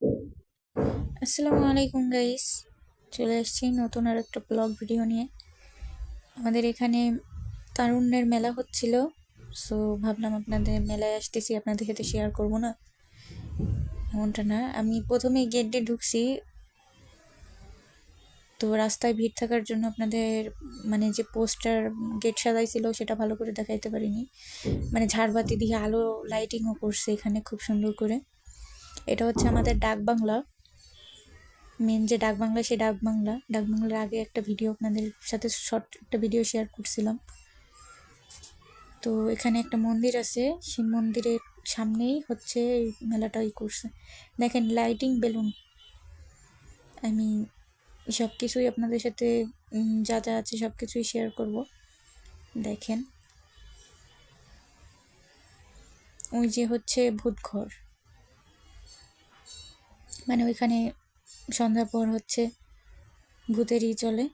আসসালামু আলাইকুম গাইস চলে এসেছি নতুন আর একটা ব্লগ ভিডিও নিয়ে। আমাদের এখানে তারুণ্যের মেলা হচ্ছিল। সো ভাবলাম আপনাদের মেলায় আসতেছি, আপনাদের সাথে শেয়ার করব না। এমনটা না, আমি প্রথমে গেট দিয়ে ঢুকছি। তো রাস্তায় ভিড় থাকার জন্য আপনাদের মানে যে পোস্টার গেট সাজাইছিল, সেটা ভালো করে দেখাইতে পারিনি। মানে ঝাড়বাতি দিয়ে আলো লাইটিংও করছে এখানে, খুব সুন্দর করে। এটা হচ্ছে আমাদের ডাক বাংলা। মেন যে ডাক বাংলা সেই ডাক বাংলা। ডাক বাংলার আগে একটা ভিডিও আপনাদের সাথে শর্ট একটা ভিডিও শেয়ার করছিলাম। তো এখানে একটা মন্দির আছে। সেই মন্দিরের সামনেই হচ্ছে এই মেলাটাই করছে। দেখেন লাইটিং বেলুন আমি সব কিছুই আপনাদের সাথে যা যা আছে সব কিছুই শেয়ার করব। দেখেন। ওই যে হচ্ছে ভূতঘর। মানে ওইখানে সন্ধ্যার পর হচ্ছে ভূতেরই চলে,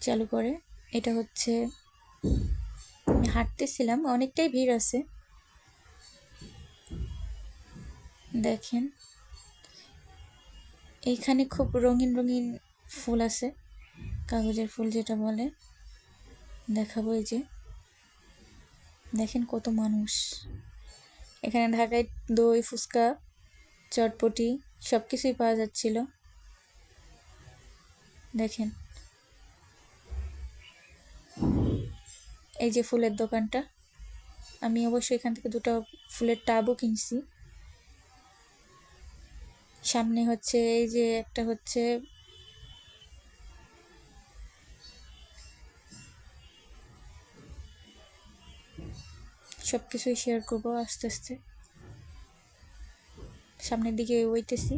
চালু করে। এটা হচ্ছে, হাঁটতেছিলাম, অনেকটাই ভিড় আছে। দেখেন, এইখানে খুব রঙিন রঙিন ফুল আছে, কাগজের ফুল যেটা বলে। দেখাবো এই যে, দেখেন কত মানুষ। এখানে ঢাকায় দই, ফুচকা চটপটি সব কিছুই পাওয়া যাচ্ছিল। দেখেন। এই যে ফুলের দোকানটা, আমি অবশ্যই এখান থেকে দুটো ফুলের টাবও কিনছি। সামনে হচ্ছে, এই যে একটা হচ্ছে সব কিছুই শেয়ার করব আস্তে আস্তে। সামনের দিকে ওইতেছি।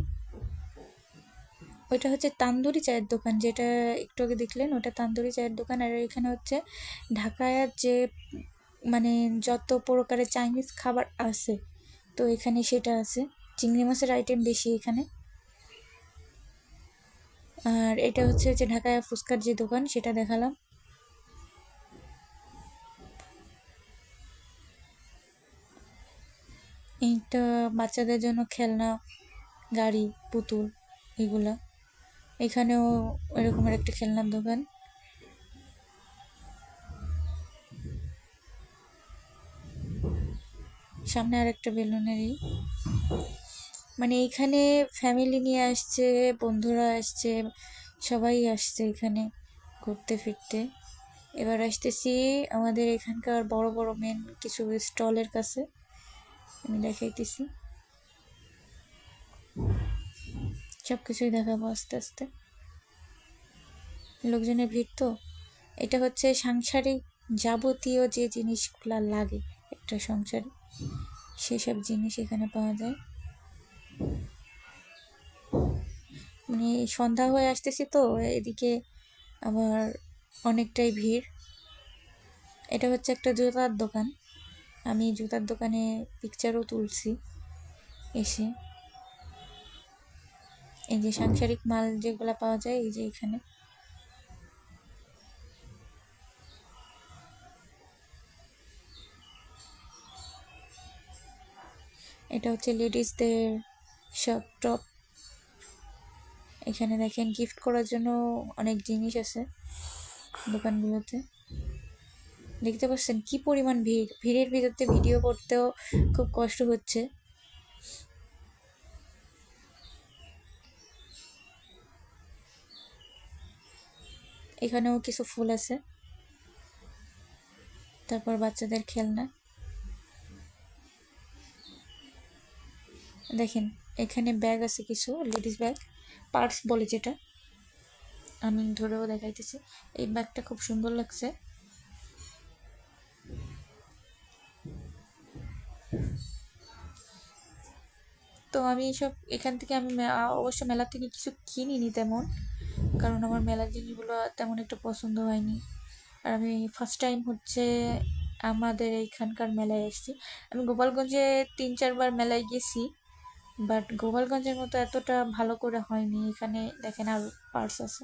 ওইটা হচ্ছে তান্দুরি চায়ের দোকান, যেটা একটু আগে দেখলেন, ওটা তান্দুরি চায়ের দোকান। আর এখানে হচ্ছে ঢাকায় যে মানে যত প্রকারের চাইনিজ খাবার আছে, তো এখানে সেটা আছে। চিংড়ি মাছের আইটেম বেশি এখানে। আর এটা হচ্ছে যে ঢাকায় ফুচকার যে দোকান, সেটা দেখালাম। এইটা বাচ্চাদের জন্য খেলনা, গাড়ি, পুতুল এগুলা। এখানেও এরকমের একটা খেলনার দোকান। সামনে আর একটা বেলুনেরই। মানে এইখানে ফ্যামিলি নিয়ে আসছে, বন্ধুরা আসছে, সবাই আসছে এখানে ঘুরতে ফিরতে। এবার আসতেছি আমাদের এখানকার বড় বড় মেন কিছু স্টলের কাছে। আমি দেখাইতেছি। সব কিছুই দেখাবো আস্তে আস্তে। লোকজনের ভিড় তো। এটা হচ্ছে সাংসারিক যাবতীয় যে জিনিসগুলো লাগে একটা সংসারে, সেসব জিনিস এখানে পাওয়া যায়। মানে সন্ধ্যা হয়ে আসতেছি তো, এদিকে আবার অনেকটাই ভিড়। এটা হচ্ছে একটা জুতার দোকান। আমি জুতার দোকানে পিকচারও তুলছি এসে। এই যে সাংসারিক মাল যেগুলো পাওয়া যায়, এই যে এখানে। এটা হচ্ছে লেডিসদের সব টপ এখানে দেখেন গিফট করার জন্য অনেক জিনিস আছে দোকানগুলোতে। দেখতে পাচ্ছেন কি পরিমাণ ভিড়। ভিড়ের ভিতরতে ভিডিও করতেও খুব কষ্ট হচ্ছে। এখানেও কিছু ফুল আছে। তারপর বাচ্চাদের খেলনা। দেখেন, এখানে ব্যাগ আছে কিছু, লেডিস ব্যাগ, পার্স বলে যেটা। আমি ধরেও দেখাইতেছি। এই ব্যাগটা খুব সুন্দর লাগছে। তো আমি সব এখান থেকে আমি অবশ্য মেলা থেকে কিছু কিনিনি তেমন, কারণ আমার মেলার জিনিসগুলো তেমন একটা পছন্দ হয়নি। আর আমি ফার্স্ট টাইম হচ্ছে আমাদের এইখানকার মেলায় এসেছি। আমি গোপালগঞ্জে তিন, চারবার মেলায় গেছি বাট গোপালগঞ্জের মতো এতটা ভালো করে হয়নি, এখানে দেখেন আর পার্স আছে।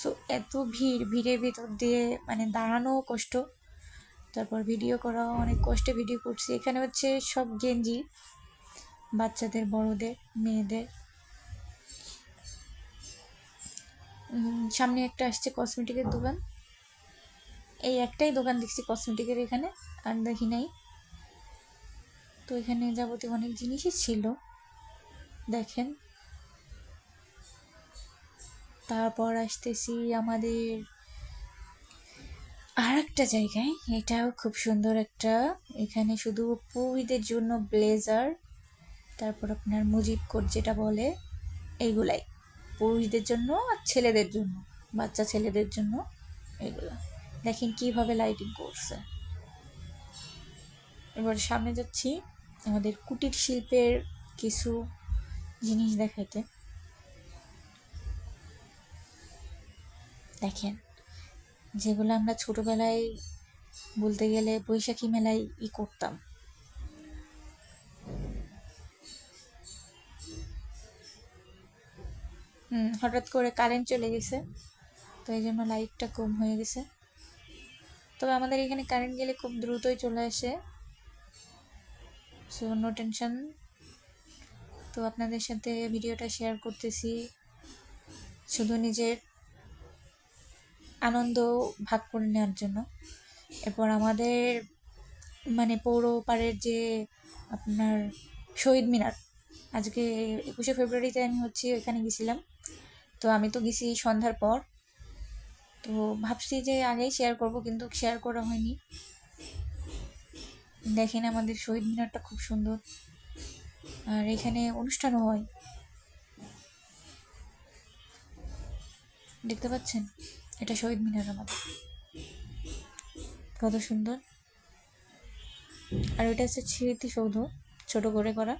সো এত ভিড়, ভিড়ের ভিতর দিয়ে মানে দাঁড়ানো কষ্ট। তারপর ভিডিও করাও, অনেক কষ্টে ভিডিও করছি। এখানে হচ্ছে সব গেঞ্জি বাচ্চাদের, বড়দের, মেয়েদের। সামনে একটা আসছে কসমেটিকের দোকান। এই একটাই দোকান দেখছি কসমেটিকের এখানে, আর দেখি নাই। তো এখানে যাবতীয় অনেক জিনিসই ছিল। দেখেন। তারপর আসতেছি আমাদের আর একটা জায়গায়, এটাও খুব সুন্দর একটা, এখানে শুধু পুরীদের জন্য ব্লেজার, তারপর আপনার মুজিব কোট যেটা বলে এইগুলাই পুরুষদের জন্য আর ছেলেদের জন্য, বাচ্চা ছেলেদের জন্য এগুলো। দেখেন কীভাবে লাইটিং করছে। এবার সামনে যাচ্ছি আমাদের কুটির শিল্পের কিছু জিনিস দেখাইতে দেখেন যেগুলো আমরা ছোটবেলায় বলতে গেলে বৈশাখী মেলায় ই করতাম। হুম, হঠাৎ করে কারেন্ট চলে গেছে, তো এই জন্য লাইটটা কম হয়ে গেছে। তবে আমাদের এখানে কারেন্ট গেলে খুব দ্রুতই চলে আসে সো নো টেনশন তো আপনাদের সাথে ভিডিওটা শেয়ার করতেছি, শুধু নিজের আনন্দ ভাগ করে নেওয়ার জন্য। এরপর আমাদের মানে পৌর পাড়ের যে আপনার শহীদ মিনার, আজকে একুশে ফেব্রুয়ারিতে আমি হচ্ছে ওইখানে গেছিলাম। তো আমি তো গেছি সন্ধ্যার পর। তো ভাবছি যে আগেই শেয়ার করব, কিন্তু শেয়ার করা হয়নি। দেখেন আমাদের শহীদ মিনারটা খুব সুন্দর। আর এখানে অনুষ্ঠানও হয়। দেখতে পাচ্ছেন? এটা শহীদ মিনার আমাদের কত সুন্দর। আর ওইটা হচ্ছে স্মৃতিসৌধ ছোট করে করা।